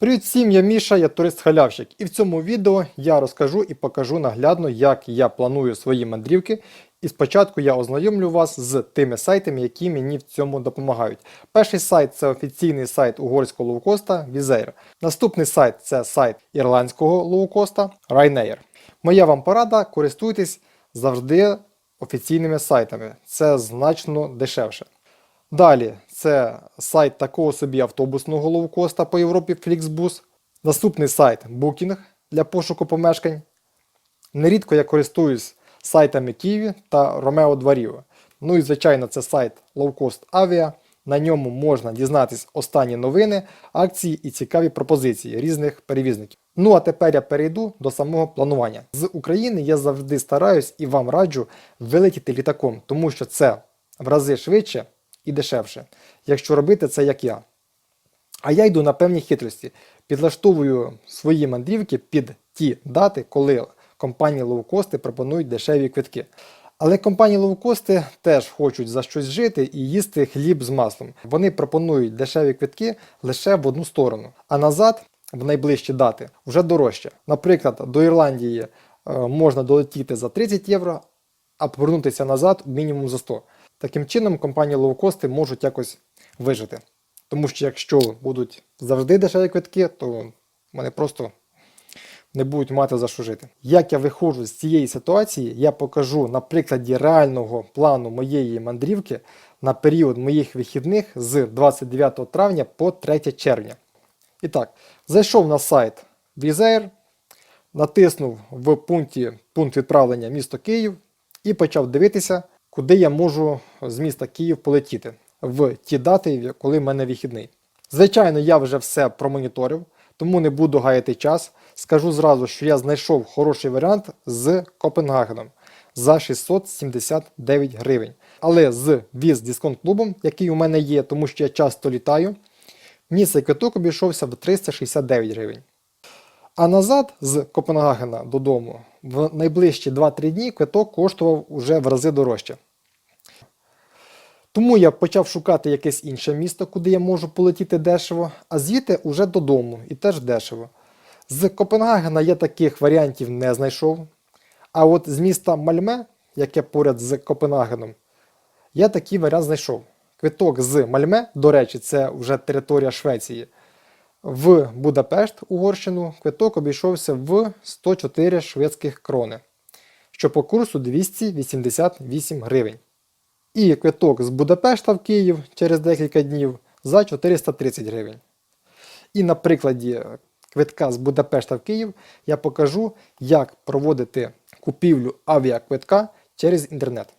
Привіт всім, я Міша, я турист-халявщик. І в цьому відео я розкажу і покажу наглядно, як я планую свої мандрівки. І спочатку я ознайомлю вас з тими сайтами, які мені в цьому допомагають. Перший сайт це офіційний сайт угорського лоукоста Visair. Наступний сайт це сайт ірландського лоукоста Ryanair. Моя вам порада, користуйтесь завжди офіційними сайтами. Це значно дешевше. Далі це сайт такого собі автобусного лоукоста по Європі Flixbus. Наступний сайт Booking для пошуку помешкань. Нерідко я користуюсь сайтами Kiwi та 2 Rio. Ну і звичайно, це сайт Low Cost Avia. На ньому можна дізнатись останні новини, акції і цікаві пропозиції різних перевізників. Ну а тепер я перейду до самого планування. З України я завжди стараюсь і вам раджу вилетіти літаком, тому що це в рази швидше і дешевше, якщо робити це як я. А я йду на певні хитрості, підлаштовую свої мандрівки під ті дати, коли компанії лоукости пропонують дешеві квитки. Але компанії лоукости теж хочуть за щось жити і їсти хліб з маслом. Вони пропонують дешеві квитки лише в одну сторону, а назад, в найближчі дати, вже дорожче. Наприклад, до Ірландії е, можна долетіти за 30 євро, а повернутися назад мінімум за 100. Таким чином, компанії лоукости можуть якось вижити. Тому що якщо будуть завжди дешеві квитки, то вони просто не будуть мати за що жити. Як я виходжу з цієї ситуації, я покажу на прикладі реального плану моєї мандрівки на період моїх вихідних з 29 травня по 3 червня. І так, зайшов на сайт Visair, натиснув в пункті пункт відправлення місто Київ і почав дивитися, куди я можу з міста Київ полетіти в ті дати, коли в мене вихідний. Звичайно, я вже все промоніторив, тому не буду гаяти час. Скажу зразу, що я знайшов хороший варіант з Копенгагеном за 679 гривень. Але з віз дисконт клубом, який у мене є, тому що я часто літаю, мені цей квиток обійшовся в 369 гривень. А назад з Копенгагена додому в найближчі 2-3 дні квиток коштував уже в рази дорожче. Тому я почав шукати якесь інше місто, куди я можу полетіти дешево, а звідти уже додому і теж дешево. З Копенгагена я таких варіантів не знайшов. А от з міста Мальме, яке поряд з Копенгагеном, я такий варіант знайшов. Квиток з Мальме, до речі, це вже територія Швеції. В Будапешт, Угорщину, квиток обійшовся в 104 шведських крони, що по курсу 288 гривень. І квиток з Будапешта в Київ через декілька днів за 430 гривень. І на прикладі квитка з Будапешта в Київ я покажу, як проводити купівлю авіаквитка через інтернет.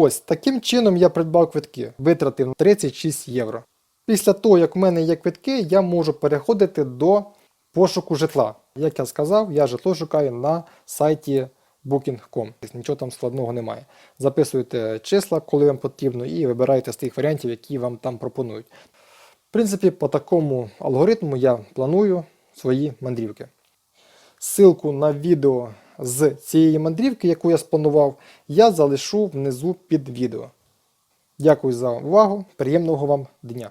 Ось, таким чином я придбав квитки, витратив 36 євро. Після того, як в мене є квитки, я можу переходити до пошуку житла. Як я сказав, я житло шукаю на сайті Booking.com. Нічого там складного немає. Записуєте числа, коли вам потрібно, і вибираєте з тих варіантів, які вам там пропонують. В принципі, по такому алгоритму я планую свої мандрівки. Ссылку на відео з цієї мандрівки, яку я спланував, я залишу внизу під відео. Дякую за увагу, приємного вам дня!